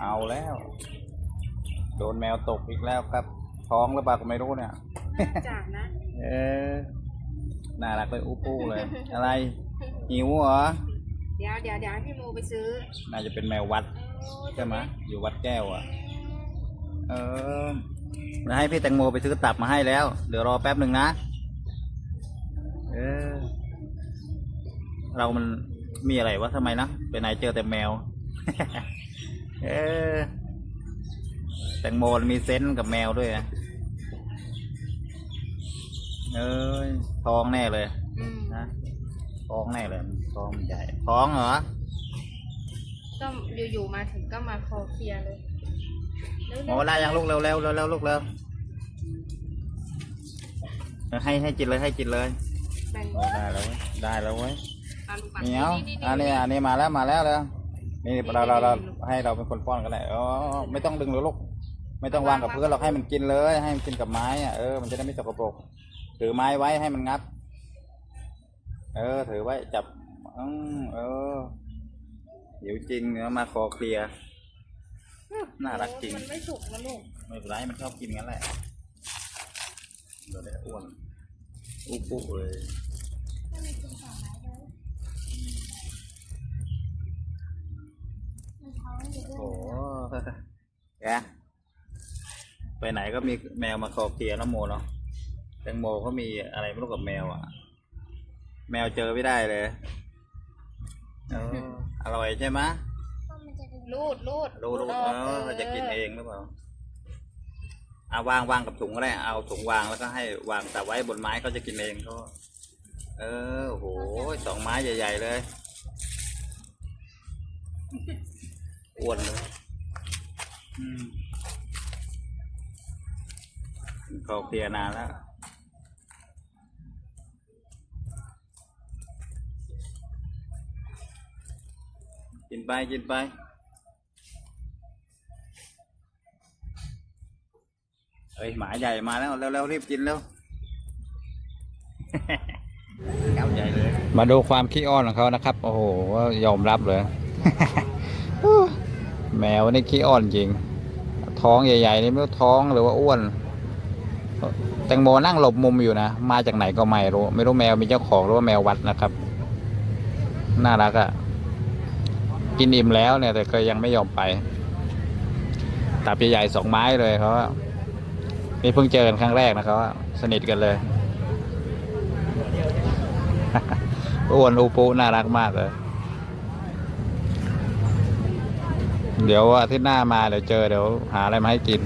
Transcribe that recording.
เอาแล้ว โดนแมวตกอีกแล้วครับ ท้องหรือเปล่าก็ไม่รู้เนี่ยน่าจะนะ เออ น่ารักเลยอู้ปู้เลย อะไร หิวเหรอ เดี๋ยวเดี๋ยวเดี๋ยวให้พี่โมไปซื้อน่าจะเป็นแมววัดโอ้ใช่ไหมอยู่วัดแก้วอะ เออแล้วให้พี่แตงโมไปซื้อตับมาให้แล้ว เดี๋ยวรอแป๊บหนึ่งนะ เออ เรามันมีอะไรวะทำไมนะไปไหนเจอแต่แมว เออแตงโมมันมีเซนส์กับแมวด้วยอะเอ้ยท้องแน่เลยอืมนะท้องแน่เลยท้องมันใหญ่ท้องเหรอก็อยู่ๆมาถึงก็มาคอเคลียร์เลยเร็วๆโอ้ได้ยังลูกเร็วเร็วเร็วเร็วลูกเร็วเออให้ให้กินเลยให้กินเลยแบ่งโอ้ได้แล้วเว้ยได้แล้วเว้ยปลาลูกปลาเหนียวนี่อันนี้ อันนี้มาแล้ว มาแล้วเลย นี่เราเราเราให้เราเป็นคนป้อนกันแหละอ๋อไม่ต้องดึงหรอกลูกไม่ต้องวางกับพื้นเราให้มันกินเลย ให้มันกินกับไม้อะเออมันจะได้ไม่สกปรกถือไม้ไว้ให้มันงับ เออ ถือไว้จับอืมเออเดี๋ยวจริงเนื้อมาคอเคลียร์น่ารักจริงมันไม่สุกนะลูกไม่เป็นไรมันชอบกินงั้นแหละเดี๋ยวได้อ้วนอู้ปุ๊เลยโอ้โห แกไปไหนก็มีแมวมาคอเคลียร์น้ำโมเนาะแตงโมเขามีอะไรไม่รู้กับแมวอะ แมวเจอไม่ได้เลยเอออร่อยใช่ไหมะรูดรูดรู้รู้อเออกอเขาจะกินเองหรือเปล่าเอาวางวางกับถุงก็ได้ เอาถุงวางแล้วก็ให้วางแต่ไว้บนไม้เขาจะกินเองเขาเออโอ้โหสองไม้ใหญ่ ๆ เลยอ้วนเลย อืมเขาเคลียร์นานแล้วกินไปกินไปเอ้ยหมาใหญ่มาแล้วเร็วๆรีบกินเร็วเก้าใหญ่เลยมาดูความขี้อ้อนของเขานะครับ โอ้โหยอมรับเลย แมวนี่ขี้อ้อนจริง ท้องใหญ่ๆนี่ไม่รู้ท้องหรือว่าอ้วน แตงโมนั่งหลบมุมอยู่นะ มาจากไหนก็ไม่รู้ ไม่รู้แมวมีเจ้าของหรือว่าแมววัดนะครับ น่ารักอะ่ะ กินอิ่มแล้วเนี่ย แต่ก็ยังไม่ยอมไปตับใหญ่ๆสองไม้เลยเขานี่เพิ่งเจอกันครั้งแรกนะครับว่าสนิทกันเลยอ้วนอูปูน่ารักมากเลย เดี๋ยวอาทิตย์หน้ามาเดี๋ยวเจอเดี๋ยวหาอะไรมาให้กิน